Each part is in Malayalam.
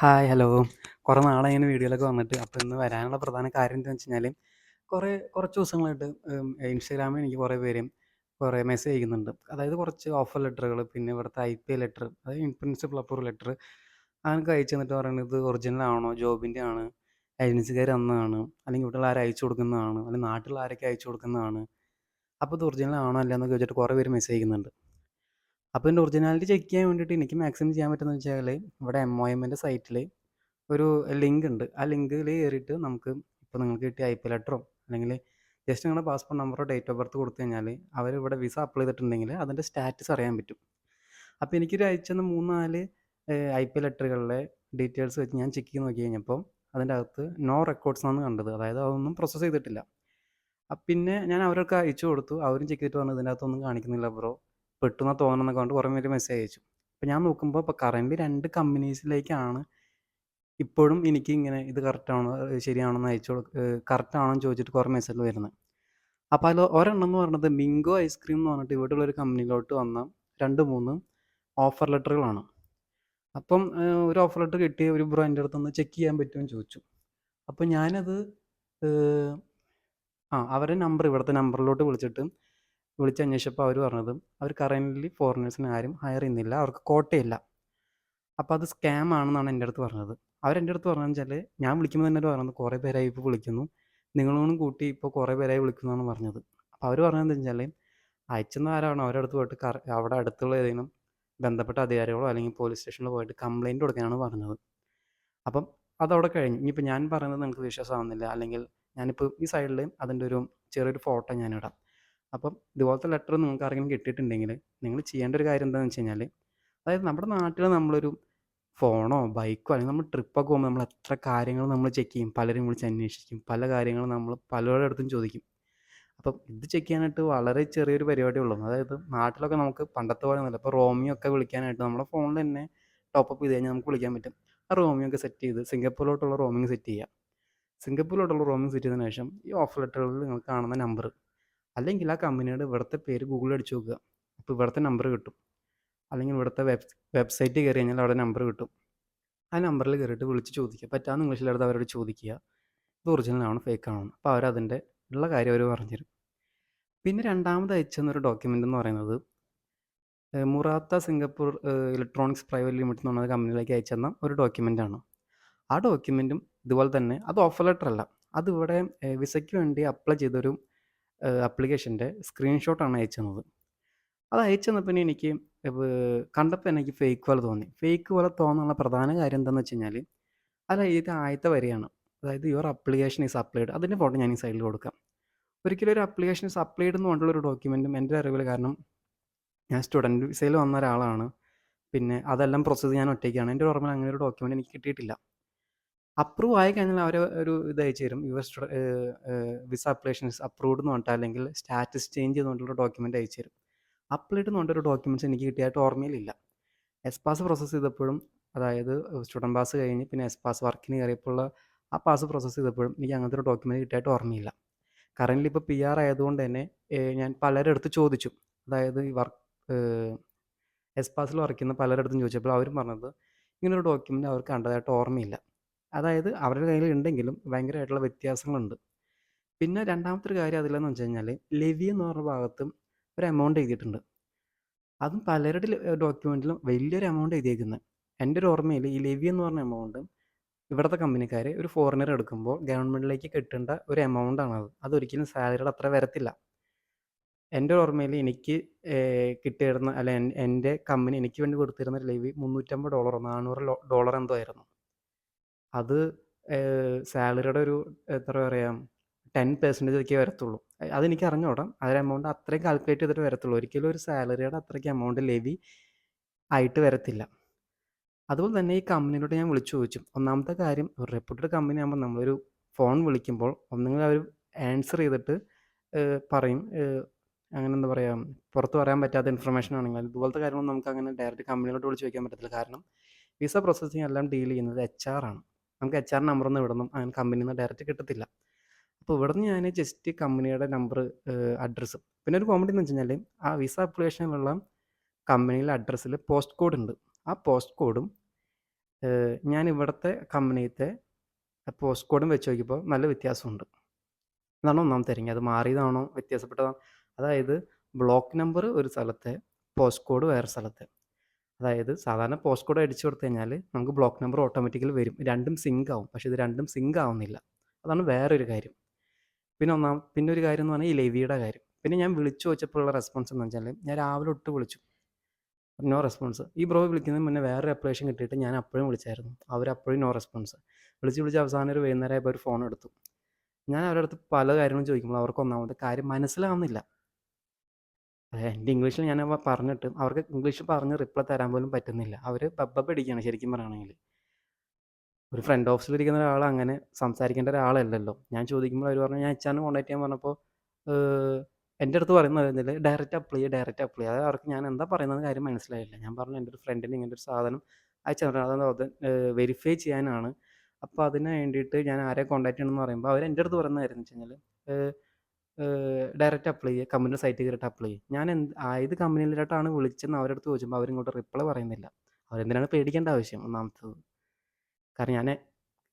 Hi, hello. കുറേ നാളെ ഇങ്ങനെ വീഡിയോയിലൊക്കെ വന്നിട്ട്. അപ്പോൾ ഇന്ന് വരാനുള്ള പ്രധാന കാര്യം എന്താണെന്ന് വെച്ച് കഴിഞ്ഞാൽ, കുറേ കുറച്ച് ദിവസങ്ങളായിട്ട് ഇൻസ്റ്റാഗ്രാമിൽ എനിക്ക് കുറേ പേരും കുറേ മെസ്സേജ് അയക്കുന്നുണ്ട്. അതായത് കുറച്ച് ഓഫർ ലെറ്ററുകൾ, പിന്നെ ഇവിടുത്തെ ഐ പി ലെറ്റർ, അതായത് ഇൻ അപ്രൂവ് ലെറ്റർ അങ്ങനെയൊക്കെ അയച്ചു തന്നിട്ട് പറയുന്നത് ഒറിജിനൽ ആണോ, ജോബിന്റെ ആണ്, ഏജൻസിക്കാർ അന്നാണ് അല്ലെങ്കിൽ ഇവിടെയുള്ള ആരും അയച്ചു കൊടുക്കുന്നതാണ്, അല്ലെങ്കിൽ നാട്ടിലുള്ള ആരൊക്കെ അയച്ചു കൊടുക്കുന്നതാണ്. അപ്പോൾ ഇത് ഒറിജിനൽ ആണോ അല്ലെന്നൊക്കെ ചോദിച്ചിട്ട് കുറേ പേര് മെസ്സേജ് അയക്കുന്നുണ്ട്. അപ്പോൾ ഇതിന്റെ ഒറിജിനാലിറ്റി ചെക്ക് ചെയ്യാൻ വേണ്ടിയിട്ട് എനിക്ക് മാക്സിമം ചെയ്യാൻ പറ്റുന്നത് വെച്ചാൽ ഇവിടെ എം ഒ എമ്മിന്റെ സൈറ്റിൽ ഒരു ലിങ്ക് ഉണ്ട്. ആ ലിങ്കിൽ കയറിയിട്ട് നമുക്ക് ഇപ്പോൾ നിങ്ങൾക്ക് കിട്ടിയ ഐ പി ലെറ്ററോ അല്ലെങ്കിൽ ജസ്റ്റ് നിങ്ങളുടെ പാസ്പോർട്ട് നമ്പറോ ഡേറ്റ് ഓഫ് ബർത്ത് കൊടുത്തു കഴിഞ്ഞാൽ അവർ ഇവിടെ വിസ അപ്ലൈ ചെയ്തിട്ടുണ്ടെങ്കിൽ അതിന്റെ സ്റ്റാറ്റസ് അറിയാൻ പറ്റും. അപ്പോൾ എനിക്കൊരു അയച്ചെന്ന 3, 4 ഏഹ്, ഐ.പി ലെറ്ററുകളിലെ ഡീറ്റെയിൽസ് വെച്ച് ഞാൻ ചെക്ക് ചെയ്ത് നോക്കി കഴിഞ്ഞപ്പോൾ അതിന്റെ അകത്ത് നോ റെക്കോർഡ്സ് എന്നാണ് കണ്ടത്. അതായത് അതൊന്നും പ്രോസസ്സ് ചെയ്തിട്ടില്ല. പിന്നെ ഞാൻ അവരൊക്കെ അയച്ചു കൊടുത്തു. അവരും ചെക്ക് ചെയ്തിട്ട് പറഞ്ഞു ഇതിന്റെ അകത്തൊന്നും കാണിക്കുന്നില്ല ബ്രോ. പെട്ടു തോന്നണമെന്നൊക്കെ കൊണ്ട് കുറേ പേര് മെസ്സേജ് അയച്ചു. അപ്പോൾ ഞാൻ നോക്കുമ്പോൾ ഇപ്പോൾ കറണ്ട് രണ്ട് കമ്പനീസിലേക്കാണ് ഇപ്പോഴും എനിക്ക് ഇങ്ങനെ ഇത് കറക്റ്റാണോ ശരിയാണോ എന്ന് അയച്ചു കറക്റ്റാണോ എന്ന് ചോദിച്ചിട്ട് കുറേ മെസ്സേജ് വരുന്നത്. അപ്പോൾ അതിൽ ഒരെണ്ണം എന്ന് പറഞ്ഞത് മിംഗോ ഐസ്ക്രീം എന്ന് പറഞ്ഞിട്ട് ഇവിടെയുള്ള ഒരു കമ്പനിയിലോട്ട് വന്ന 2, 3 ഓഫർ ലെറ്ററുകളാണ്. അപ്പം ഒരു ഓഫർ ലെറ്റർ കിട്ടി ഒരു ബ്രോ എന്റെ അടുത്തൊന്ന് ചെക്ക് ചെയ്യാൻ പറ്റുമെന്ന് ചോദിച്ചു. അപ്പോൾ ഞാനത് ആ അവരുടെ നമ്പർ ഇവിടുത്തെ നമ്പറിലോട്ട് വിളിച്ചിട്ട് വിളിച്ച് അന്വേഷിച്ചപ്പോൾ അവർ പറഞ്ഞത് അവർ കറന്റ്ലി ഫോറിനേഴ്സിനെ ആരും ഹയർ ചെയ്യുന്നില്ല. അവർക്ക് കോട്ടയില്ല അപ്പോൾ അത് സ്കാം ആണെന്നാണ് എന്റെ അടുത്ത് പറഞ്ഞത്. അവരെന്റെ അടുത്ത് പറഞ്ഞതെന്ന് വെച്ചാൽ ഞാൻ വിളിക്കുമ്പോൾ തന്നെ പറഞ്ഞത് കുറേ പേരായി ഇപ്പോൾ വിളിക്കുന്നു. നിങ്ങളോടും കൂട്ടി ഇപ്പോൾ കുറേ പേരായി വിളിക്കുന്നു എന്നാണ് പറഞ്ഞത്. അപ്പോൾ അവർ പറഞ്ഞതെന്ന് വെച്ചാൽ അയച്ചെന്ന ആരാണോ അവരുടെ അടുത്ത് പോയിട്ട് കറ അവിടെ അടുത്തുള്ള ഏതെങ്കിലും ബന്ധപ്പെട്ട അധികാരികളോ അല്ലെങ്കിൽ പോലീസ് സ്റ്റേഷനിലോ പോയിട്ട് കംപ്ലയിന്റ് കൊടുക്കാനാണ് പറഞ്ഞത്. അപ്പം അതവിടെ കഴിഞ്ഞു. ഇനിയിപ്പോൾ ഞാൻ പറയുന്നത് നിങ്ങൾക്ക് വിശ്വാസമാവുന്നില്ല അല്ലെങ്കിൽ ഞാനിപ്പോൾ ഈ സൈഡിൽ അതിന്റെ ഒരു ചെറിയൊരു ഫോട്ടോ ഞാനിടാം. അപ്പം ഇതുപോലത്തെ ലെറ്റർ നിങ്ങൾക്ക് ആരെങ്കിലും കിട്ടിയിട്ടുണ്ടെങ്കിൽ നിങ്ങൾ ചെയ്യേണ്ട ഒരു കാര്യം എന്താണെന്ന് വെച്ച് കഴിഞ്ഞാൽ അതായത് നമ്മുടെ നാട്ടിൽ നമ്മളൊരു ഫോണോ ബൈക്കോ അല്ലെങ്കിൽ നമ്മൾ ട്രിപ്പൊക്കെ പോകുമ്പോൾ നമ്മൾ എത്ര കാര്യങ്ങൾ നമ്മൾ ചെക്ക് ചെയ്യും. പലരും വിളിച്ച് അന്വേഷിക്കും. പല കാര്യങ്ങളും നമ്മൾ പലരുടെ അടുത്തും ചോദിക്കും. അപ്പം ഇത് ചെക്ക് ചെയ്യാനായിട്ട് വളരെ ചെറിയൊരു പരിപാടി ഉള്ളൂ. അതായത് നാട്ടിലൊക്കെ നമുക്ക് പണ്ടത്തെ പോലെ നല്ല ഇപ്പോൾ റോമിയോ ഒക്കെ വിളിക്കാനായിട്ട് നമ്മുടെ ഫോണിൽ തന്നെ ടോപ്പ് അപ്പ് ചെയ്ത് കഴിഞ്ഞാൽ നമുക്ക് വിളിക്കാൻ പറ്റും. ആ റോമിയോ ഒക്കെ സെറ്റ് ചെയ്ത് സിംഗപ്പൂരിലോട്ടുള്ള റോമിംഗ് സെറ്റ് ചെയ്യുക. സിംഗപ്പൂരിലോട്ടുള്ള റോമിംഗ് സെറ്റ് ചെയ്തതിനു ശേഷം ഈ ഓഫ് ലെറ്ററുകളിൽ നിങ്ങൾ കാണുന്ന നമ്പർ അല്ലെങ്കിൽ ആ കമ്പനിയുടെ ഇവിടുത്തെ പേര് ഗൂഗിളിൽ അടിച്ച് നോക്കുക. അപ്പോൾ ഇവിടുത്തെ നമ്പർ കിട്ടും. അല്ലെങ്കിൽ ഇവിടുത്തെ വെബ് വെബ്സൈറ്റ് കയറി കഴിഞ്ഞാൽ അവിടെ നമ്പർ കിട്ടും. ആ നമ്പറിൽ കയറിയിട്ട് വിളിച്ച് ചോദിക്കുക. പറ്റാവുന്ന ഇംഗ്ലീഷിലെടുത്ത് അവരോട് ചോദിക്കുക. ഇത് ഒറിജിനൽ ആണോ ഫേക്ക് ആണോ അപ്പോൾ അവരതിന്റെ ഉള്ള കാര്യം അവർ പറഞ്ഞുതരും. പിന്നെ രണ്ടാമത് അയച്ചെന്നൊരു ഡോക്യുമെന്റ് എന്ന് പറയുന്നത് Murata Singapore electronics private limited എന്ന് പറഞ്ഞ കമ്പനിയിലേക്ക് അയച്ചു തന്ന ഒരു ആണ്. ആ ഡോക്യുമെന്റും ഇതുപോലെ തന്നെ അത് ഓഫർ ലെറ്റർ അല്ല. അത് ഇവിടെ വിസയ്ക്ക് വേണ്ടി അപ്ലൈ ചെയ്തൊരു ഏഹ്, ആപ്ലിക്കേഷന്റെ സ്ക്രീൻഷോട്ടാണ് അയച്ചു തന്നത്. അത് അയച്ചു തന്നപ്പോൾ എനിക്ക് കണ്ടപ്പോൾ എനിക്ക് ഫേക്ക് പോലെ തോന്നി. ഫേക്ക് പോലെ തോന്നാനുള്ള പ്രധാന കാര്യം എന്താണെന്ന് വെച്ച് കഴിഞ്ഞാൽ അത് എഴുതിയ ആദ്യത്തെ വരിയാണ്. അതായത് യുവർ അപ്ലിക്കേഷൻ ഈസ് അപ്ലൈഡ്. അതിന്റെ ഫോട്ടോ ഞാൻ ഈ സൈഡിൽ കൊടുക്കാം. ഒരിക്കലും ഒരു അപ്ലിക്കേഷൻ ഈസ് അപ്ലൈഡ് എന്ന് പറഞ്ഞിട്ടുള്ള ഒരു ഡോക്യുമെന്റും എന്റെ അറിവിൽ കാരണം ഞാൻ സ്റ്റുഡന്റ് വിസയിൽ വന്ന ഒരാളാണ്. പിന്നെ അതെല്ലാം പ്രോസസ്സ് ചെയ്യാൻ ഒറ്റയ്ക്കാണ്. എന്റെ ഓർമ്മയിൽ അങ്ങനെ ഒരു ഡോക്യുമെന്റ് എനിക്ക് കിട്ടിയിട്ടില്ല. അപ്രൂവ് ആയി കഴിഞ്ഞാൽ അവർ ഒരു ഇത് അയച്ചു തരും. ഏഹ്, വിസ അപ്ലിക്കേഷൻസ് അപ്രൂവ്ഡ് എന്ന് പറഞ്ഞിട്ട് അല്ലെങ്കിൽ സ്റ്റാറ്റസ് ചേഞ്ച് പറഞ്ഞിട്ടുള്ള ഡോക്യുമെന്റ് അയച്ചു തരും. അപ്ലൈഡ് എന്ന് പറഞ്ഞിട്ടൊരു ഡോക്യുമെന്റ്സ് എനിക്ക് കിട്ടിയായിട്ട് ഓർമ്മയിലില്ല. എസ് പാസ് പ്രോസസ്സ് ചെയ്തപ്പോഴും അതായത് സ്റ്റുഡന്റ് പാസ് കഴിഞ്ഞ് പിന്നെ എസ് പാസ് വർക്കിന് കയറിയപ്പോഴുള്ള ആ പാസ് പ്രോസസ്സ് ചെയ്തപ്പോഴും എനിക്ക് അങ്ങനത്തെ ഒരു ഡോക്യുമെന്റ് കിട്ടിയായിട്ട് ഓർമ്മയില്ല. കറന്റ് ഇപ്പോൾ പി ആർ ആയതുകൊണ്ട് തന്നെ ഞാൻ പലരുടെ അടുത്ത് ചോദിച്ചു. അതായത് ഈ വർക്ക് എസ് പാസിൽ വർക്ക് ചെയ്യുന്ന പലരുടെ അടുത്തും ചോദിച്ചപ്പോൾ അവരും പറഞ്ഞത് ഇങ്ങനൊരു ഡോക്യുമെന്റ് അവർക്ക് കണ്ടതായിട്ട് ഓർമ്മയില്ല. അതായത് അവരുടെ കയ്യിൽ ഉണ്ടെങ്കിലും ഭയങ്കരമായിട്ടുള്ള വ്യത്യാസങ്ങളുണ്ട്. പിന്നെ രണ്ടാമത്തെ ഒരു കാര്യം അതിലെന്ന് വെച്ച് കഴിഞ്ഞാൽ ലെവി എന്ന് പറഞ്ഞ ഭാഗത്തും ഒരു എമൗണ്ട് എഴുതിയിട്ടുണ്ട്. അതും പലരുടെ ഡോക്യുമെന്റിലും വലിയൊരു എമൗണ്ട് എഴുതിയേക്കുന്നത്. എന്റെ ഒരു ഓർമ്മയിൽ ഈ ലെവി എന്ന് പറഞ്ഞ എമൗണ്ട് ഇവിടുത്തെ കമ്പനിക്കാർ ഒരു ഫോറിനർ എടുക്കുമ്പോൾ ഗവൺമെന്റിലേക്ക് കിട്ടേണ്ട ഒരു എമൗണ്ട് ആണത്. അതൊരിക്കലും സാലറിയുടെ അത്ര വരത്തില്ല. എന്റെ ഓർമ്മയിൽ എനിക്ക് കിട്ടിയിരുന്ന അല്ല എന്റെ കമ്പനി എനിക്ക് വേണ്ടി കൊടുത്തിരുന്ന ലെവി $350 400 ലോ ഡോളർ എന്തോ ആയിരുന്നു. അത് സാലറിയുടെ ഒരു എത്ര പറയാം ടെൻ പെർസെന്റേജ് ഒക്കെ വരത്തുള്ളൂ. അതെനിക്ക് അറിഞ്ഞൂടാ. അതൊരു എമൗണ്ട് അത്രയും കാൽക്കുലേറ്റ് ചെയ്തിട്ട് വരത്തുള്ളൂ. ഒരിക്കലും ഒരു സാലറിയുടെ അത്രയ്ക്ക് എമൗണ്ട് ലെവി ആയിട്ട് വരത്തില്ല. അതുപോലെ തന്നെ ഈ കമ്പനിയിലോട്ട് ഞാൻ വിളിച്ചു ചോദിച്ചു. ഒന്നാമത്തെ കാര്യം ഒരു റെപ്യൂട്ടഡ് കമ്പനി ആകുമ്പോൾ നമ്മളൊരു ഫോൺ വിളിക്കുമ്പോൾ ഒന്നുകിൽ അവർ ആൻസർ ചെയ്തിട്ട് പറയും അങ്ങനെ എന്താ പറയുക പുറത്ത് പറയാൻ പറ്റാത്ത ഇൻഫർമേഷൻ ആണെങ്കിൽ ഇതുപോലത്തെ കാര്യങ്ങളൊന്നും നമുക്ക് അങ്ങനെ ഡയറക്റ്റ് കമ്പനിയിലോട്ട് വിളിച്ച് ചോദിക്കാൻ പറ്റത്തില്ല. കാരണം വിസ പ്രോസസ്സിങ് എല്ലാം ഡീൽ ചെയ്യുന്നത് എച്ച് ആർ ആണ്. നമുക്ക് എച്ച് ആർ നമ്പർ ഒന്ന് വിടണം അങ്ങനെ കമ്പനിയിൽ നിന്ന് ഡയറക്റ്റ് കിട്ടത്തില്ല. അപ്പോൾ ഇവിടുന്ന് ഞാൻ ജസ്റ്റ് കമ്പനിയുടെ നമ്പർ അഡ്രസ്സ് പിന്നെ ഒരു കോമഡി എന്ന് വെച്ച് കഴിഞ്ഞാൽ ആ വിസ അപ്ലിക്കേഷനിലുള്ള കമ്പനിയിലെ അഡ്രസ്സിൽ പോസ്റ്റ് കോഡ് ഉണ്ട്. ആ പോസ്റ്റ് കോഡും ഞാൻ ഇവിടുത്തെ കമ്പനിയിലത്തെ പോസ്റ്റ് കോഡും വെച്ച് നോക്കിയപ്പോൾ നല്ല വ്യത്യാസമുണ്ട്. അതാണ് ഒന്നാമത്തെ കാര്യം. അത് മാറിയതാണോ വ്യത്യാസപ്പെട്ടതാണോ അതായത് ബ്ലോക്ക് നമ്പർ ഒരു സ്ഥലത്തെ, പോസ്റ്റ് കോഡ് വേറെ സ്ഥലത്തെ. അതായത് സാധാരണ പോസ്റ്റ് കോഡ് അടിച്ചു കൊടുത്തു കഴിഞ്ഞാൽ നമുക്ക് ബ്ലോക്ക് നമ്പർ ഓട്ടോമാറ്റിക്കലി വരും. രണ്ടും സിങ്ക് ആവും. പക്ഷേ ഇത് രണ്ടും സിങ്ക് ആവുന്നില്ല. അതാണ് വേറൊരു കാര്യം. പിന്നെ ഒന്നാം പിന്നെ ഒരു കാര്യം എന്ന് പറഞ്ഞാൽ ഈ ലെവിയുടെ കാര്യം. പിന്നെ ഞാൻ വിളിച്ചു വെച്ചപ്പോഴുള്ള റെസ്പോൺസ് എന്ന് വെച്ചാൽ ഞാൻ രാവിലെ ഒട്ട് വിളിച്ചു. No response. ഈ ബ്രോ വിളിക്കുന്നതിന് മുന്നേ വേറൊരു അപ്ലിക്കേഷൻ കിട്ടിയിട്ട് ഞാൻ അപ്പോഴും വിളിച്ചായിരുന്നു. അവരപ്പോഴും നോ റെസ്പോൺസ്. വിളിച്ച് വിളിച്ച് അവസാനം ഒരു വൈകുന്നേരം ഒരു ഫോൺ എടുത്തു. ഞാൻ അവരുടെ അടുത്ത് പല കാര്യങ്ങളും ചോദിക്കുമ്പോൾ അവർക്ക് ഒന്നാമത്തെ കാര്യം മനസ്സിലാവുന്നില്ല. എന്റെ ഇംഗ്ലീഷിൽ ഞാൻ അവ പറഞ്ഞിട്ട് അവർക്ക് ഇംഗ്ലീഷ് പറഞ്ഞ് റിപ്ലൈ തരാൻ പോലും പറ്റുന്നില്ല. അവർ ബബ്ബബ്ബടിക്കുകയാണ് ശരിക്കും പറയുകയാണെങ്കിൽ. ഒരു ഫ്രണ്ട് ഓഫീസിൽ ഓഫീസിലിരിക്കുന്ന ഒരാൾ അങ്ങനെ സംസാരിക്കേണ്ട ഒരാളല്ലല്ലോ. ഞാൻ ചോദിക്കുമ്പോൾ അവർ പറഞ്ഞു ഞാൻ എച്ചാറിന് കോൺടാക്ട് ചെയ്യാൻ പറഞ്ഞപ്പോൾ എന്റെ അടുത്ത് പറയുന്നത് ഡയറക്റ്റ് അപ്ലൈ ഡയറക്റ്റ് അപ്ലൈ. അതായത് അവർക്ക് ഞാൻ എന്താ പറയുന്നത് കാര്യം മനസ്സിലായില്ല. ഞാൻ പറഞ്ഞു എന്റെ ഒരു ഫ്രണ്ടിന് ഇങ്ങനത്തെ ഒരു സാധനം അയച്ചു. അത് വെരിഫൈ ചെയ്യാനാണ്. അപ്പോൾ അതിന് വേണ്ടിയിട്ട് ഞാൻ ആരെ കോൺടാക്ട് ചെയ്യണമെന്ന് പറയുമ്പോൾ അവർ എന്റെ അടുത്ത് പറയുന്ന കാര്യം എന്ന് വെച്ച് കഴിഞ്ഞാൽ ഡയറക്റ്റ് അപ്ലൈ ചെയ്യുക. കമ്പനിയുടെ സൈറ്റിൽ കയറിയിട്ട് അപ്ലൈ ചെയ്യുക. ഞാൻ എന്ത് ഏത് കമ്പനിയിലോട്ടാണ് വിളിച്ചെന്ന് അവരടുത്ത് ചോദിച്ചപ്പോൾ അവരിങ്ങോട്ട് റിപ്ലൈ പറയുന്നില്ല. അവരെന്തിനാണ് പേടിക്കേണ്ട ആവശ്യം ഒന്നാമത്തത്. കാരണം ഞാൻ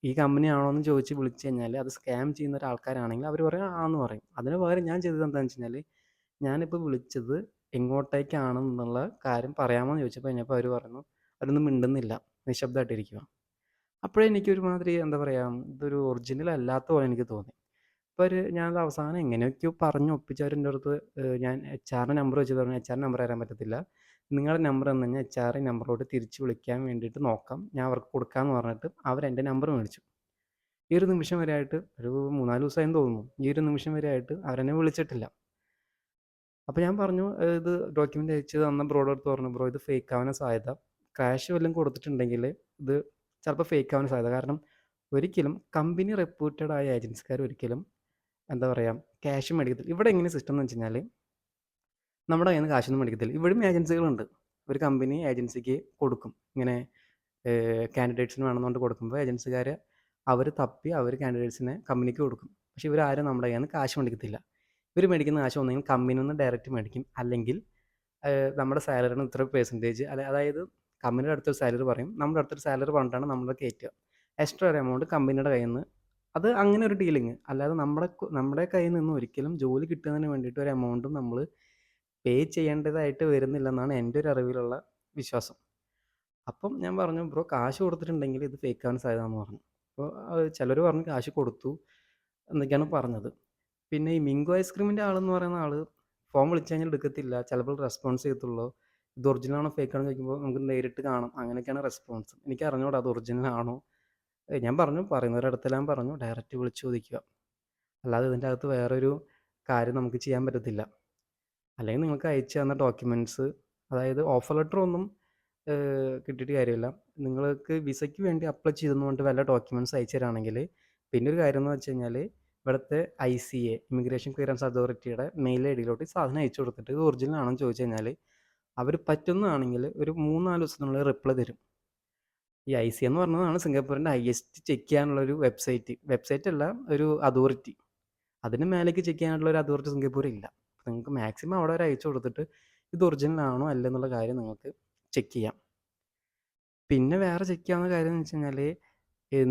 ഈ കമ്പനി ആണോ എന്ന് ചോദിച്ച് വിളിച്ചു കഴിഞ്ഞാൽ അത് സ്കാം ചെയ്യുന്ന ഒരാൾക്കാരാണെങ്കിൽ അവർ പറയും ആന്ന് പറയും. അതിന് പകരം ഞാൻ ചെയ്തത് എന്താണെന്ന് വെച്ച് കഴിഞ്ഞാൽ ഞാനിപ്പോൾ വിളിച്ചത് എങ്ങോട്ടേക്കാണെന്നുള്ള കാര്യം പറയാമോ എന്ന് ചോദിച്ചപ്പോൾ കഴിഞ്ഞപ്പോൾ അവർ പറഞ്ഞു അവരൊന്നും മിണ്ടുന്നില്ല. നിശബ്ദമായിട്ടിരിക്കുക അപ്പോഴേ എനിക്കൊരുമാതിരി എന്താ പറയുക ഇതൊരു ഒറിജിനൽ അല്ലാത്ത പോലെ എനിക്ക് തോന്നി. അപ്പോൾ ഒരു ഞാനത് അവസാനം എങ്ങനെയൊക്കെയോ പറഞ്ഞ് ഒപ്പിച്ച് അവർ എന്റെ അടുത്ത് ഞാൻ എച്ച് ആറിന്റെ നമ്പർ വെച്ച് പറഞ്ഞു എച്ച്ആറിന്റെ നമ്പർ തരാൻ പറ്റത്തില്ല. നിങ്ങളുടെ നമ്പർ എന്ന് കഴിഞ്ഞാൽ എച്ച്ആർ നമ്പറിലോട്ട് തിരിച്ച് വിളിക്കാൻ വേണ്ടിയിട്ട് നോക്കാം. ഞാൻ അവർക്ക് കൊടുക്കാമെന്ന് പറഞ്ഞിട്ട് അവരെന്റെ നമ്പർ മേടിച്ചു. ഈ ഒരു നിമിഷം വരെ ആയിട്ട് ഒരു 3, 4 ദിവസമായെന്ന് തോന്നുന്നു. ഈ ഒരു നിമിഷം വരെ ആയിട്ട് അവരെന്നെ വിളിച്ചിട്ടില്ല. അപ്പോൾ ഞാൻ പറഞ്ഞു ഇത് ഡോക്യുമെന്റ് അയച്ച് തന്ന ബ്രോയുടെ അടുത്ത് പറഞ്ഞു ബ്രോ ഇത് ഫേക്ക് ആവാൻ സാധ്യത. ക്രാഷ് വല്ലതും കൊടുത്തിട്ടുണ്ടെങ്കിൽ ഇത് ചിലപ്പോൾ ഫേക്ക് ആവാൻ സാധ്യത. കാരണം ഒരിക്കലും കമ്പനി റെപ്യൂട്ടഡ് ആയ ഏജൻസിക്കാർ ഒരിക്കലും എന്താ പറയുക ക്യാഷ് മേടിക്കത്തില്ല. ഇവിടെ എങ്ങനെ സിസ്റ്റം എന്ന് വെച്ച് കഴിഞ്ഞാൽ നമ്മുടെ കയ്യിൽ നിന്ന് കാശൊന്നും മേടിക്കത്തില്ല. ഇവിടെയും ഏജൻസികളുണ്ട്. ഒരു കമ്പനി ഏജൻസിക്ക് കൊടുക്കും. ഇങ്ങനെ കാൻഡിഡേറ്റ്സിന് വേണമെന്നുകൊണ്ട് കൊടുക്കുമ്പോൾ ഏജൻസിക്കാർ അവർ തപ്പി അവർ കാൻഡിഡേറ്റ്സിനെ കമ്പനിക്ക് കൊടുക്കും. പക്ഷേ ഇവരാരും നമ്മുടെ കയ്യിൽ നിന്ന് കാശ് മേടിക്കത്തില്ല. ഇവർ മേടിക്കുന്ന കാശ് ഒന്നെങ്കിൽ കമ്പനിയിൽ നിന്ന് ഡയറക്റ്റ് മേടിക്കും. അല്ലെങ്കിൽ നമ്മുടെ സാലറിന് ഇത്ര പെർസെന്റേജ് അല്ല അതായത് കമ്പനിയുടെ അടുത്തൊരു സാലറി പറയും. നമ്മുടെ അടുത്തൊരു സാലറി പറഞ്ഞിട്ടാണ് നമ്മൾ കയറ്റുക. എക്സ്ട്രാ ഒരു എമൗണ്ട് കമ്പനിയുടെ കയ്യിൽ നിന്ന് അത് അങ്ങനെ ഒരു ഡീലിങ് അല്ലാതെ നമ്മുടെ നമ്മുടെ കയ്യിൽ നിന്ന് ഒരിക്കലും ജോലി കിട്ടുന്നതിന് വേണ്ടിയിട്ട് ഒരു എമൗണ്ടും നമ്മൾ പേ ചെയ്യേണ്ടതായിട്ട് വരുന്നില്ലെന്നാണ് എന്റെ ഒരു അറിവിലുള്ള വിശ്വാസം. അപ്പം ഞാൻ പറഞ്ഞു ബ്രോ കാശ് കൊടുത്തിട്ടുണ്ടെങ്കിൽ ഇത് ഫേക്ക് ആവാൻ സാധ്യതയെന്ന് പറഞ്ഞു. അപ്പോൾ ചിലർ പറഞ്ഞു കാശ് കൊടുത്തു എന്നൊക്കെയാണ് പറഞ്ഞത്. പിന്നെ ഈ മിങ്കോ ഐസ്ക്രീമിന്റെ ആളെന്ന് പറയുന്ന ആൾ ഫോം വിളിച്ചു കഴിഞ്ഞാൽ എടുക്കത്തില്ല. ചിലപ്പോൾ റെസ്പോൺസ് ചെയ്യത്തുള്ളൂ. ഇത് ഒറിജിനൽ ആണോ ചോദിക്കുമ്പോൾ നമുക്ക് നേരിട്ട് കാണാം. അങ്ങനെയൊക്കെയാണ് റെസ്പോൺസ്. എനിക്ക് അറിഞ്ഞുകൂടാ അത് ഒറിജിനൽ ആണോ ഏഹ്, ഞാൻ പറഞ്ഞു പറയുന്നവരുടെ അടുത്തെല്ലാം പറഞ്ഞു ഡയറക്റ്റ് വിളിച്ച് ചോദിക്കുക. അല്ലാതെ ഇതിന്റെ അകത്ത് വേറൊരു കാര്യം നമുക്ക് ചെയ്യാൻ പറ്റത്തില്ല. അല്ലെങ്കിൽ നിങ്ങൾക്ക് അയച്ചു തന്ന ഡോക്യുമെന്റ്സ് അതായത് ഓഫർ ലെറ്റർ ഒന്നും കിട്ടിയിട്ട് കാര്യമില്ല. നിങ്ങൾക്ക് വിസയ്ക്ക് വേണ്ടി അപ്ലൈ ചെയ്തെന്ന് പറഞ്ഞിട്ട് വല്ല ഡോക്യുമെന്റ്സ് അയച്ചു തരാണെങ്കിൽ പിന്നെ ഒരു കാര്യം എന്ന് വെച്ച് കഴിഞ്ഞാൽ ഇവിടുത്തെ I C A immigration clearance അതോറിറ്റിയുടെ മെയിൽ ഐ ഡിയിലോട്ട് സാധനം അയച്ചു കൊടുത്തിട്ട് ഇത് ഒറിജിനൽ ആണോ എന്ന് ചോദിച്ചു കഴിഞ്ഞാൽ അവർ പറ്റുന്നതാണെങ്കിൽ ഒരു 3, 4 ദിവസത്തിനുള്ളിൽ റിപ്ലൈ തരും. ഈ ഐ സി എന്ന് പറഞ്ഞതാണ് സിംഗപ്പൂരിന്റെ ഹയസ്റ്റ് ചെക്ക് ചെയ്യാനുള്ള ഒരു വെബ്സൈറ്റ്. വെബ്സൈറ്റ് അല്ല ഒരു അതോറിറ്റി. അതിന് മേലേക്ക് ചെക്ക് ചെയ്യാനുള്ള ഒരു അതോറിറ്റി സിംഗപ്പൂർ ഇല്ല. നിങ്ങൾക്ക് മാക്സിമം അവിടെ വരെ അയച്ചു കൊടുത്തിട്ട് ഇത് ഒറിജിനൽ ആണോ അല്ല എന്നുള്ള കാര്യം നിങ്ങൾക്ക് ചെക്ക് ചെയ്യാം. പിന്നെ വേറെ ചെക്ക് ചെയ്യാവുന്ന കാര്യം എന്ന് വെച്ച് കഴിഞ്ഞാൽ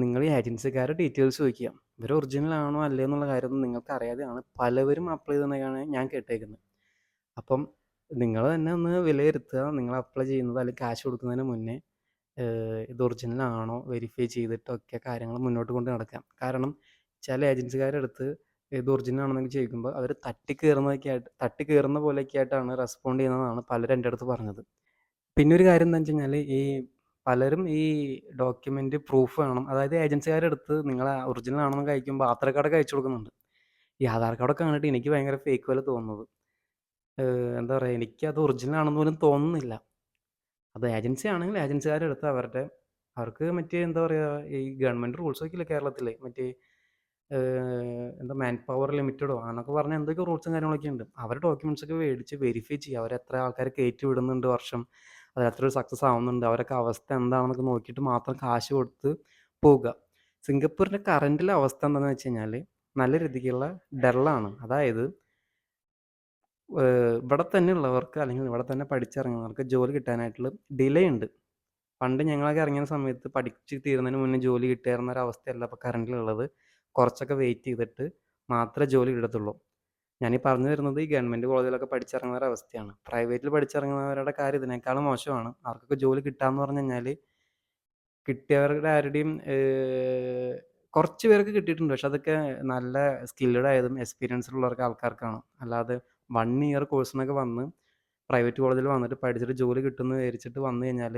നിങ്ങൾ ഈ ഏജൻസിക്കാരുടെ ഡീറ്റെയിൽസ് ചോദിക്കുക. ഇവർ ഒറിജിനൽ ആണോ അല്ലേ എന്നുള്ള കാര്യമൊന്നും നിങ്ങൾക്ക് അറിയാതെയാണ് പലവരും അപ്ലൈ ചെയ്തതെന്നാണ് ഞാൻ കേട്ടേക്കുന്നത്. അപ്പം നിങ്ങൾ തന്നെ ഒന്ന് വിലയിരുത്തുക. നിങ്ങൾ അപ്ലൈ ചെയ്യുന്നത് അല്ലെങ്കിൽ കാശ് കൊടുക്കുന്നതിന് മുന്നേ ഇത് ഒറിജിനൽ ആണോ വെരിഫൈ ചെയ്തിട്ടൊക്കെ കാര്യങ്ങൾ മുന്നോട്ട് കൊണ്ട് നടക്കാം. കാരണം ചില ഏജൻസിക്കാരുടെ അടുത്ത് ഇത് ഒറിജിനൽ ആണെന്നൊക്കെ ചോദിക്കുമ്പോൾ അവർ തട്ടിക്കയറുന്നതൊക്കെ ആയിട്ട് തട്ടിക്കയറുന്ന പോലെയൊക്കെ ആയിട്ടാണ് റെസ്പോണ്ട് ചെയ്യുന്നതെന്നാണ് പലരും എന്റെ അടുത്ത് പറഞ്ഞത്. പിന്നെ ഒരു കാര്യം എന്താണെന്ന് വെച്ച് കഴിഞ്ഞാൽ ഈ പലരും ഈ ഡോക്യുമെന്റ് പ്രൂഫ് വേണം അതായത് ഏജൻസിക്കാരുടെ അടുത്ത് നിങ്ങൾ ഒറിജിനൽ ആണെന്ന് കഴിക്കുമ്പോൾ ആധാർ കാർഡൊക്കെ അയച്ചു കൊടുക്കുന്നുണ്ട്. ഈ ആധാർ കാർഡൊക്കെ കണ്ടിട്ട് എനിക്ക് ഭയങ്കര ഫേക്ക് പോലെ തോന്നുന്നത്. എന്താ പറയുക അത് ഒറിജിനൽ ആണെന്ന് പോലും തോന്നുന്നില്ല. അത് ഏജൻസി ആണെങ്കിൽ ഏജൻസിക്കാരെടുത്ത് അവരുടെ അവർക്ക് മറ്റേ എന്താ പറയുക ഈ ഗവൺമെന്റ് റൂൾസ് ഒക്കെ ഇല്ലേ കേരളത്തിൽ മറ്റേ എന്താ മാൻ പവർ ലിമിറ്റഡോ അങ്ങനൊക്കെ പറഞ്ഞാൽ എന്തൊക്കെ റൂൾസും കാര്യങ്ങളൊക്കെ ഉണ്ട്. അവരുടെ ഡോക്യുമെന്റ്സ് ഒക്കെ മേടിച്ച് വെരിഫൈ ചെയ്യുക. അവരെത്ര ആൾക്കാർ കയറ്റി വിടുന്നുണ്ട് വർഷം. അത് എത്ര സക്സസ് ആവുന്നുണ്ട്. അവരൊക്കെ അവസ്ഥ എന്താണെന്നൊക്കെ നോക്കിയിട്ട് മാത്രം കാശ് കൊടുത്ത് പോവുക. സിംഗപ്പൂരിന്റെ കറന്റിലെ അവസ്ഥ എന്താണെന്ന് വെച്ച് കഴിഞ്ഞാൽ നല്ല രീതിക്കുള്ള ഡള്ളാണ്. അതായത് ഇവിടെ തന്നെ ഉള്ളവർക്ക് അല്ലെങ്കിൽ ഇവിടെ തന്നെ പഠിച്ചിറങ്ങുന്നവർക്ക് ജോലി കിട്ടാനായിട്ടുള്ള ഡിലേ ഉണ്ട്. പണ്ട് ഞങ്ങളൊക്കെ ഇറങ്ങിയ സമയത്ത് പഠിച്ച് തീരുന്നതിന് മുന്നേ ജോലി കിട്ടിയിരുന്ന ഒരു അവസ്ഥയല്ല ഇപ്പോൾ കറണ്ടിലുള്ളത് കുറച്ചൊക്കെ വെയിറ്റ് ചെയ്തിട്ട് മാത്രമേ ജോലി കിട്ടത്തുള്ളൂ. ഞാനീ പറഞ്ഞു വരുന്നത് ഈ ഗവൺമെന്റ് കോളേജിലൊക്കെ പഠിച്ചിറങ്ങുന്നവരുടെ അവസ്ഥയാണ്. പ്രൈവറ്റിൽ പഠിച്ചിറങ്ങുന്നവരുടെ കാര്യം ഇതിനേക്കാളും മോശമാണ്. അവർക്കൊക്കെ ജോലി കിട്ടാന്ന് പറഞ്ഞു കഴിഞ്ഞാൽ കിട്ടിയവരുടെ ആരുടെയും കുറച്ച് പേർക്ക് കിട്ടിയിട്ടുണ്ട്. പക്ഷെ അതൊക്കെ നല്ല സ്കില്ലഡ് ആയതും എക്സ്പീരിയൻസ് ഉള്ളവർക്ക് ആൾക്കാർക്കാണ്. അല്ലാതെ വൺ ഇയർ കോഴ്സിനൊക്കെ വന്ന് പ്രൈവറ്റ് കോളേജിൽ വന്നിട്ട് പഠിച്ചിട്ട് ജോലി കിട്ടുമെന്ന് വിചാരിച്ചിട്ട് വന്നു കഴിഞ്ഞാൽ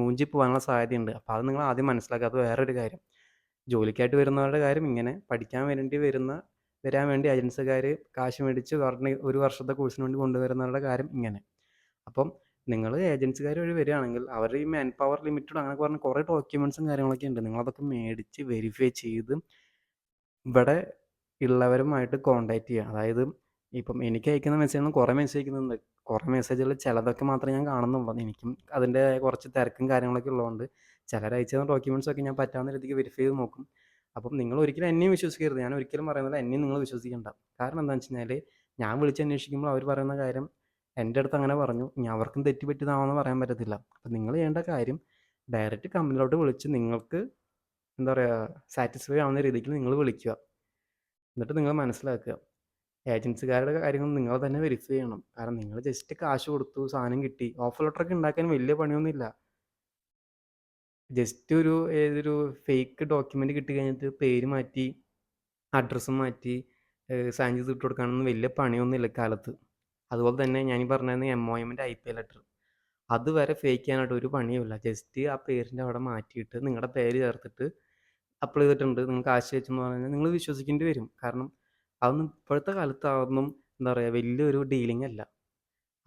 മൂഞ്ചി പോകാനുള്ള സാധ്യതയുണ്ട്. അപ്പോൾ അത് നിങ്ങൾ ആദ്യം മനസ്സിലാക്കാത്ത വേറൊരു കാര്യം. ജോലിക്കായിട്ട് വരുന്നവരുടെ കാര്യം ഇങ്ങനെ പഠിക്കാൻ വേണ്ടി വരുന്ന വരാൻ വേണ്ടി ഏജൻസിക്കാർ കാശ് മേടിച്ച് പറഞ്ഞ് ഒരു വർഷത്തെ കോഴ്സിന് വേണ്ടി കൊണ്ടുവരുന്നവരുടെ കാര്യം ഇങ്ങനെ. അപ്പം നിങ്ങൾ ഏജൻസിക്കാർ വഴി വരികയാണെങ്കിൽ അവർ ഈ മാൻ പവർ ലിമിറ്റഡ് അങ്ങനെ പറഞ്ഞ കുറേ ഡോക്യുമെന്റ്സും കാര്യങ്ങളൊക്കെ ഉണ്ട്. നിങ്ങളതൊക്കെ മേടിച്ച് വെരിഫൈ ചെയ്ത് ഇവിടെ ഉള്ളവരുമായിട്ട് കോണ്ടാക്ട് ചെയ്യുക. അതായത് ഇപ്പം എനിക്ക് അയക്കുന്ന മെസ്സേജ് കുറേ മെസ്സേജ് അയക്കുന്നുണ്ട്. കുറേ മെസ്സേജുകൾ ചിലതൊക്കെ മാത്രമേ ഞാൻ കാണുന്നുള്ളൂ. എനിക്കും അതിന്റെ കുറച്ച് തിരക്കും കാര്യങ്ങളൊക്കെ ഉള്ളതുകൊണ്ട് ചിലർ അയച്ച ഡോക്യുമെന്റ്സ് ഒക്കെ ഞാൻ പറ്റാവുന്ന രീതിക്ക് വെരിഫൈ ചെയ്ത് നോക്കും. അപ്പം നിങ്ങൾ ഒരിക്കലും എന്നെയും വിശ്വസിക്കരുത്. ഞാൻ ഒരിക്കലും പറയുന്നില്ല എന്നെയും നിങ്ങൾ വിശ്വസിക്കേണ്ട. കാരണം എന്താണെന്ന് വെച്ച് കഴിഞ്ഞാൽ ഞാൻ വിളിച്ച് അന്വേഷിക്കുമ്പോൾ അവർ പറയുന്ന കാര്യം എന്റെ അടുത്ത് അങ്ങനെ പറഞ്ഞു. ഇനി അവർക്കും തെറ്റ് പറ്റിയതാണെന്ന് പറയാൻ പറ്റത്തില്ല. അപ്പം നിങ്ങൾ ചെയ്യേണ്ട കാര്യം ഡയറക്റ്റ് കമ്പനിയിലോട്ട് വിളിച്ച് നിങ്ങൾക്ക് എന്താ പറയുക സാറ്റിസ്ഫൈ ആവുന്ന രീതിക്ക് നിങ്ങൾ വിളിക്കുക. എന്നിട്ട് നിങ്ങൾ മനസ്സിലാക്കുക. ഏജൻസിക്കാരുടെ കാര്യങ്ങൾ നിങ്ങൾ തന്നെ വെരിഫൈ ചെയ്യണം. കാരണം നിങ്ങൾ ജസ്റ്റ് കാശ് കൊടുത്തു സാധനം കിട്ടി. ഓഫർ ലെറ്ററൊക്കെ ഉണ്ടാക്കാൻ വലിയ പണിയൊന്നുമില്ല. ജസ്റ്റ് ഒരു ഏതൊരു ഫേക്ക് ഡോക്യുമെന്റ് കിട്ടി കഴിഞ്ഞിട്ട് പേര് മാറ്റി അഡ്രസ്സ് മാറ്റി ചെയ്ത് ഇട്ട് കൊടുക്കാനൊന്നും വലിയ പണിയൊന്നുമില്ല കാലത്ത്. അതുപോലെ തന്നെ ഞാൻ പറഞ്ഞിരുന്ന എമ്മിന്റെ ഐ പി ലെറ്റർ അതുവരെ ഫേക്ക് ചെയ്യാനായിട്ട് ഒരു പണിയുമില്ല. ജസ്റ്റ് ആ പേരിന്റെ അവിടെ മാറ്റിയിട്ട് നിങ്ങളുടെ പേര് ചേർത്തിട്ട് അപ്ലൈ ചെയ്തിട്ടുണ്ട്. നിങ്ങൾക്ക് വെച്ചെന്ന് പറഞ്ഞാൽ നിങ്ങൾ വിശ്വസിക്കേണ്ടി വരും. കാരണം അതൊന്നും ഇപ്പോഴത്തെ കാലത്ത് അതൊന്നും എന്താ പറയുക വലിയൊരു ഡീലിംഗ് അല്ല.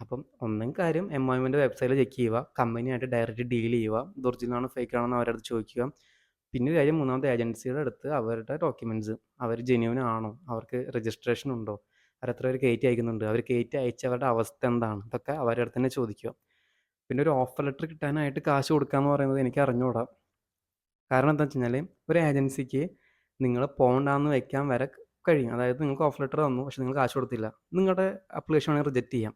അപ്പം ഒന്നും കാര്യം എം വെബ്സൈറ്റിൽ ചെക്ക് ചെയ്യുക കമ്പനിയായിട്ട് ഡയറക്റ്റ് ഡീൽ ചെയ്യുക ഇത് ഫേക്ക് എന്ന് അവരുടെ അടുത്ത് ചോദിക്കുക. പിന്നെ ഒരു കാര്യം മൂന്നാമത്തെ ഏജൻസിയുടെ അടുത്ത് അവരുടെ ഡോക്യുമെന്റ്സ് അവർ ജെന്യൂൻ ആണോ അവർക്ക് രജിസ്ട്രേഷൻ ഉണ്ടോ അവരെത്ര പേര് കയറ്റി അയക്കുന്നുണ്ട് അവർ കയറ്റി അയച്ചവരുടെ അവസ്ഥ എന്താണ് ഇതൊക്കെ അവരുടെ അടുത്ത് തന്നെ ചോദിക്കുക. പിന്നെ ഒരു ഓഫർ ലെറ്റർ കിട്ടാനായിട്ട് കാശ് കൊടുക്കുക എന്ന് പറയുന്നത് എനിക്ക് അറിഞ്ഞുകൂടാ കാരണം എന്താ വെച്ച് കഴിഞ്ഞാൽ ഒരു ഏജൻസിക്ക് നിങ്ങൾ പോകണ്ടെന്ന് വെക്കാൻ വരെ കഴിയും. അതായത് നിങ്ങൾക്ക് ഓഫർ ലെറ്റർ തന്നു പക്ഷെ നിങ്ങൾ കാശ് കൊടുത്തില്ല. നിങ്ങളുടെ അപ്ലിക്കേഷൻ വേണമെങ്കിൽ റിജക്റ്റ് ചെയ്യാം.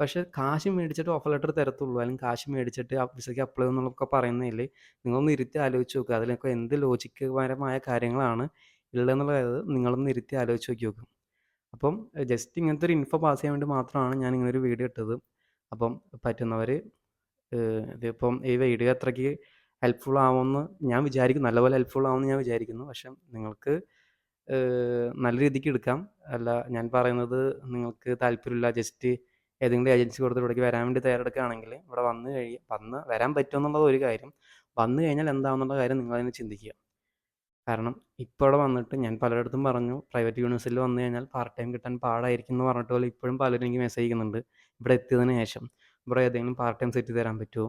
പക്ഷെ കാശ് മേടിച്ചിട്ട് ഓഫർ ലെറ്റർ തരത്തുള്ളൂ. അല്ലെങ്കിൽ കാശ് മേടിച്ചിട്ട് ആ വിസയ്ക്ക് അപ്ലൈ എന്നുള്ളതൊക്കെ പറയുന്നതിൽ നിങ്ങളൊന്ന് ഇരുത്തി ആലോചിച്ച് നോക്കുക അതിലൊക്കെ എന്ത് ലോജിക്ക് പരമായ കാര്യങ്ങളാണ് ഉള്ളതെന്നുള്ളത് നിങ്ങളൊന്ന് ഇരുത്തി ആലോചിച്ച് നോക്കി നോക്കും. അപ്പം ജസ്റ്റ് ഇങ്ങനത്തെ ഒരു ഇൻഫോ പാസ് ചെയ്യാൻ വേണ്ടി മാത്രമാണ് ഞാൻ ഇങ്ങനൊരു വീഡിയോ ഇട്ടത്. അപ്പം പറ്റുന്നവർ ഇതിപ്പം ഈ വീഡിയോ അത്രയ്ക്ക് ഹെൽപ്ഫുൾ ആവുമെന്ന് ഞാൻ വിചാരിക്കുന്നു നല്ലപോലെ ഹെൽപ്ഫുൾ ആവുമെന്ന് ഞാൻ വിചാരിക്കുന്നു. പക്ഷെ നിങ്ങൾക്ക് നല്ല രീതിക്ക് എടുക്കാം. അല്ല ഞാൻ പറയുന്നത് നിങ്ങൾക്ക് താല്പര്യമില്ല ജസ്റ്റ് ഏതെങ്കിലും ഏജൻസി കൊടുത്ത് ഇവിടേക്ക് വരാൻ വേണ്ടി തയ്യാറെടുക്കുകയാണെങ്കിൽ ഇവിടെ വന്ന് കഴി വന്ന് വരാൻ പറ്റുമെന്നുള്ളത് ഒരു കാര്യം. വന്നു കഴിഞ്ഞാൽ എന്താണെന്നുള്ള കാര്യം നിങ്ങൾ തന്നെ ചിന്തിക്കുക. കാരണം ഇപ്പോൾ ഇവിടെ വന്നിട്ട് ഞാൻ പലയിടത്തും പറഞ്ഞു പ്രൈവറ്റ് യൂണിവേഴ്സിറ്റിയിൽ വന്നു കഴിഞ്ഞാൽ പാർട്ട് ടൈം കിട്ടാൻ പാടായിരിക്കും എന്ന് പറഞ്ഞിട്ട് പോലെ ഇപ്പോഴും പലരും എനിക്ക് മെസ്സേജ് ചെയ്യുന്നുണ്ട് ഇവിടെ എത്തിയതിന് ശേഷം. ഇവിടെ ഏതെങ്കിലും പാർട്ട് ടൈം സെറ്റ് തരാൻ പറ്റുമോ?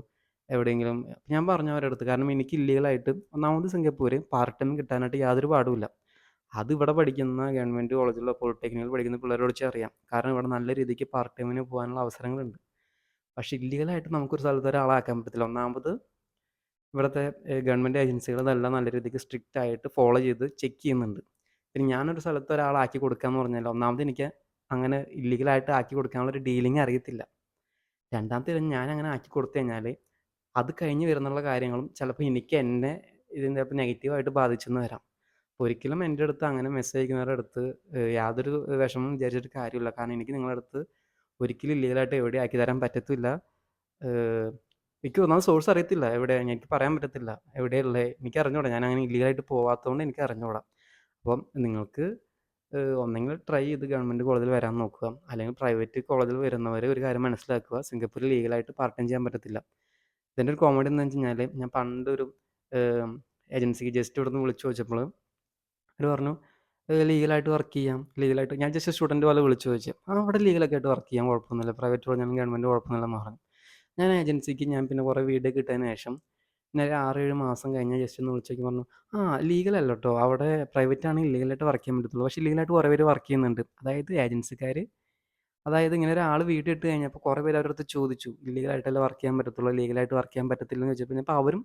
എവിടെയെങ്കിലും ഞാൻ പറഞ്ഞു കാരണം എനിക്ക് ഇല്ലീഗലായിട്ട് ഒന്നാമത് സിംഗപ്പൂർ പാർട്ട് ടൈം കിട്ടാനായിട്ട് യാതൊരു പാടുമില്ല. അത് ഇവിടെ പഠിക്കുന്ന ഗവൺമെന്റ് കോളേജിലോ പോളിടെക്നിക്കിൽ പഠിക്കുന്ന പിള്ളേരോട് അറിയാം. കാരണം ഇവിടെ നല്ല രീതിക്ക് പാർട്ട് ടൈമിന് പോകാനുള്ള അവസരങ്ങളുണ്ട്. പക്ഷേ ഇല്ലീഗലായിട്ട് നമുക്കൊരു സ്ഥലത്ത് ഒരാളാക്കാൻ പറ്റത്തില്ല. ഒന്നാമത് ഇവിടുത്തെ ഗവൺമെന്റ് ഏജൻസികൾ അതെല്ലാം നല്ല രീതിക്ക് സ്ട്രിക്റ്റ് ആയിട്ട് ഫോളോ ചെയ്ത് ചെക്ക് ചെയ്യുന്നുണ്ട്. പിന്നെ ഞാനൊരു സ്ഥലത്ത് ഒരാളാക്കി കൊടുക്കാമെന്ന് പറഞ്ഞാൽ ഒന്നാമത് എനിക്ക് അങ്ങനെ ഇല്ലീഗലായിട്ട് ആക്കി കൊടുക്കാനുള്ള ഒരു ഡീലിംഗ് അറിയത്തില്ല. രണ്ടാമത്തെ ഞാൻ അങ്ങനെ ആക്കി കൊടുത്തു കഴിഞ്ഞാൽ അത് കഴിഞ്ഞ് വരുന്നുള്ള കാര്യങ്ങളും ചിലപ്പോൾ എനിക്ക് എന്നെ ഇതിന്റെ നെഗറ്റീവായിട്ട് ബാധിച്ചെന്ന് വരാം. ഒരിക്കലും എന്റെ അടുത്ത് അങ്ങനെ മെസ്സേജ് അയക്കുന്നവരുടെ അടുത്ത് യാതൊരു വിഷമം വിചാരിച്ചിട്ട് കാര്യമില്ല. കാരണം എനിക്ക് നിങ്ങളുടെ അടുത്ത് ഒരിക്കലും ഇല്ലീഗലായിട്ട് എവിടെ ആക്കി തരാൻ പറ്റത്തില്ല. എനിക്ക് ഒന്നാമത് സോഴ്സ് അറിയത്തില്ല. എവിടെ എനിക്ക് പറയാൻ പറ്റത്തില്ല. എവിടെയുള്ളത് എനിക്ക് അറിഞ്ഞൂടാ. ഞാൻ അങ്ങനെ ഇല്ലീഗലായിട്ട് പോകാത്തതുകൊണ്ട് എനിക്ക് അറിഞ്ഞൂടാ. അപ്പം നിങ്ങൾക്ക് ഒന്നെങ്കിൽ ട്രൈ ചെയ്ത് ഗവൺമെന്റ് കോളേജിൽ വരാൻ നോക്കുക. അല്ലെങ്കിൽ പ്രൈവറ്റ് കോളേജിൽ വരുന്നവർ ഒരു കാര്യം മനസ്സിലാക്കുക. സിംഗപ്പൂരിൽ ലീഗലായിട്ട് പാർട്ട് ടൈം ചെയ്യാൻ പറ്റത്തില്ല. ഇതിന്റെ ഒരു കോമഡി എന്ന് വെച്ച് കഴിഞ്ഞാൽ ഞാൻ പണ്ടൊരു ഏജൻസിക്ക് ജസ്റ്റ് ഇവിടുന്ന് വിളിച്ചു ചോദിച്ചപ്പോൾ അവർ പറഞ്ഞു ലീഗലായിട്ട് വർക്ക് ചെയ്യാം ലീഗലായിട്ട്. ഞാൻ ജസ്റ്റ് സ്റ്റുഡന്റ് പോലെ വിളിച്ചു ചോദിച്ചു. ആ അവിടെ ലീഗലൊക്കെ ആയിട്ട് വർക്ക് ചെയ്യാം കുഴപ്പമൊന്നുമില്ല. പ്രൈവറ്റ് പറഞ്ഞാലും ഗവൺമെന്റ് കുഴപ്പമൊന്നുമില്ലെന്ന് പറഞ്ഞു. ഞാൻ ഏജൻസിക്ക് ഞാൻ പിന്നെ കുറേ വീട് കിട്ടിയതിന് ശേഷം ആറ് ആറേഴ് മാസം കഴിഞ്ഞാൽ ജസ്റ്റ് ഒന്ന് വിളിച്ചേക്ക് പറഞ്ഞു ആ ലീഗലല്ല കേട്ടോ അവിടെ പ്രൈവറ്റ് ആണെങ്കിൽ ലീഗലായിട്ട് വർക്ക് ചെയ്യാൻ പറ്റത്തുള്ളൂ. പക്ഷേ ലീഗലായിട്ട് കുറേ പേര് വർക്ക് ചെയ്യുന്നുണ്ട്. അതായത് ഏജൻസിക്കാർ അതായത് ഇങ്ങനെ ഒരാൾ വീട്ടിൽ ഇട്ട് കഴിഞ്ഞപ്പോൾ കുറേ പേര് അവരടുത്ത് ചോദിച്ചു ഇല്ലീഗലായിട്ടല്ലേ വർക്ക് ചെയ്യാൻ പറ്റത്തുള്ളൂ? ലീഗലായിട്ട് വർക്ക് ചെയ്യാൻ പറ്റത്തില്ലെന്ന് ചോദിച്ചപ്പോൾ. അപ്പോൾ അവരും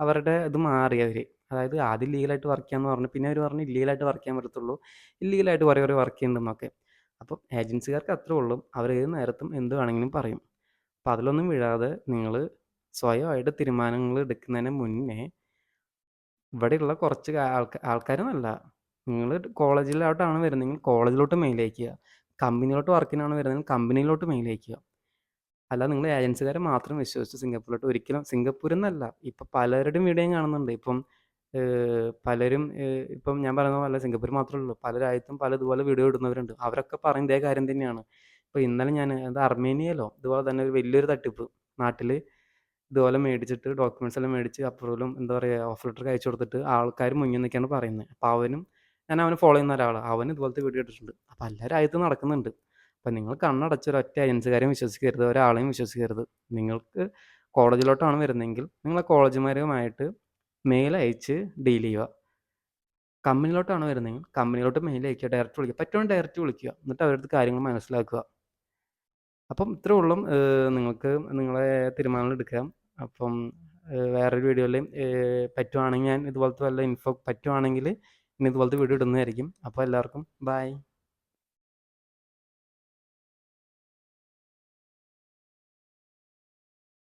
അവരുടെ ഇത് മാറി അവർ അതായത് ആദ്യം ലീഗലായിട്ട് വർക്ക് ചെയ്യാമെന്ന് പറഞ്ഞു. പിന്നെ അവർ പറഞ്ഞു ഇല്ലീഗലായിട്ട് വർക്ക് ചെയ്യാൻ പറ്റത്തുള്ളൂ. ഇല്ലീഗലായിട്ട് കുറേ കുറേ വർക്ക് ചെയ്യുന്നുണ്ടെന്നൊക്കെ. അപ്പം ഏജൻസിക്കാർക്ക് അത്രേ ഉള്ളൂ. അവർ ഏത് നേരത്തും എന്ത് വേണമെങ്കിലും പറയും. അപ്പോൾ അതിലൊന്നും വീഴാതെ നിങ്ങൾ സ്വയമായിട്ട് തീരുമാനങ്ങൾ എടുക്കുന്നതിന് മുന്നേ ഇവിടെയുള്ള കുറച്ച് ആൾക്കാർ ആൾക്കാരൊന്നല്ല. നിങ്ങൾ കോളേജിലോട്ടാണ് വരുന്നതെങ്കിൽ കോളേജിലോട്ട് മെയിൽ അയക്കുക. കമ്പനിയിലോട്ട് വർക്കിനാണ് വരുന്നതെങ്കിൽ കമ്പനിയിലോട്ട് മെയിൽ അയക്കുക. അല്ല നിങ്ങൾ ഏജൻസിക്കാരെ മാത്രം വിശ്വസിച്ച് സിംഗപ്പൂരിലോട്ട് ഒരിക്കലും സിംഗപ്പൂരിൽ നിന്നല്ല ഇപ്പം പലരുടെയും വീഡിയോയും കാണുന്നുണ്ട്. ഇപ്പം പലരും ഇപ്പം ഞാൻ പറയുന്ന പോലെ സിംഗപ്പൂർ മാത്രമേ ഉള്ളൂ. പല രാജ്യത്തും പല ഇതുപോലെ വീഡിയോ ഇടുന്നവരുണ്ട്. അവരൊക്കെ പറയുന്ന ഇതേ കാര്യം തന്നെയാണ്. ഇപ്പോൾ ഇന്നലെ ഞാൻ അത് അർമേനിയയിലോ ഇതുപോലെ തന്നെ ഒരു വലിയൊരു തട്ടിപ്പ് നാട്ടിൽ ഇതുപോലെ മേടിച്ചിട്ട് ഡോക്യുമെന്റ്സ് എല്ലാം മേടിച്ച് അപ്രൂവലും എന്താ പറയുക ഓഫർ ലെറ്റർ അയച്ചു കൊടുത്തിട്ട് ആൾക്കാർ മുങ്ങി നിൽക്കുകയാണ് പറയുന്നത്. അപ്പോൾ അവനും ഞാൻ അവനെ ഫോളോ ചെയ്യുന്ന ഒരാളാണ് അവൻ ഇതുപോലത്തെ വീഡിയോ ഇട്ടിട്ടുണ്ട്. അപ്പോൾ എല്ലാ രാജ്യത്തും നടക്കുന്നുണ്ട്. അപ്പോൾ നിങ്ങൾ കണ്ണടച്ച ഒറ്റ ഏജൻസിക്കാരെയും വിശ്വസിക്കരുത് ഒരാളെയും വിശ്വസിക്കരുത്. നിങ്ങൾക്ക് കോളേജിലോട്ടാണ് വരുന്നതെങ്കിൽ നിങ്ങളെ കോളേജുമാരുമായിട്ട് മെയിൽ അയച്ച് ഡീൽ ചെയ്യുക. കമ്പനിയിലോട്ടാണ് വരുന്നതെങ്കിൽ കമ്പനിയിലോട്ട് മെയിൽ അയക്കുക ഡയറക്റ്റ് വിളിക്കുക. പറ്റുമെങ്കിൽ ഡയറക്റ്റ് വിളിക്കുക. എന്നിട്ട് അവരുടെ കാര്യങ്ങൾ മനസ്സിലാക്കുക. അപ്പം ഇത്രേ ഉള്ളൂ. നിങ്ങൾക്ക് നിങ്ങളെ തീരുമാനങ്ങൾ എടുക്കാം അപ്പം വേറൊരു വീഡിയോയിൽ പറ്റുവാണെങ്കിൽ ഞാൻ ഇതുപോലത്തെ വല്ല ഇൻഫോ പറ്റുവാണെങ്കിൽ ഇനി ഇതുപോലത്തെ വീഡിയോ ഇടുന്നതായിരിക്കും. അപ്പോൾ എല്ലാവർക്കും ബൈ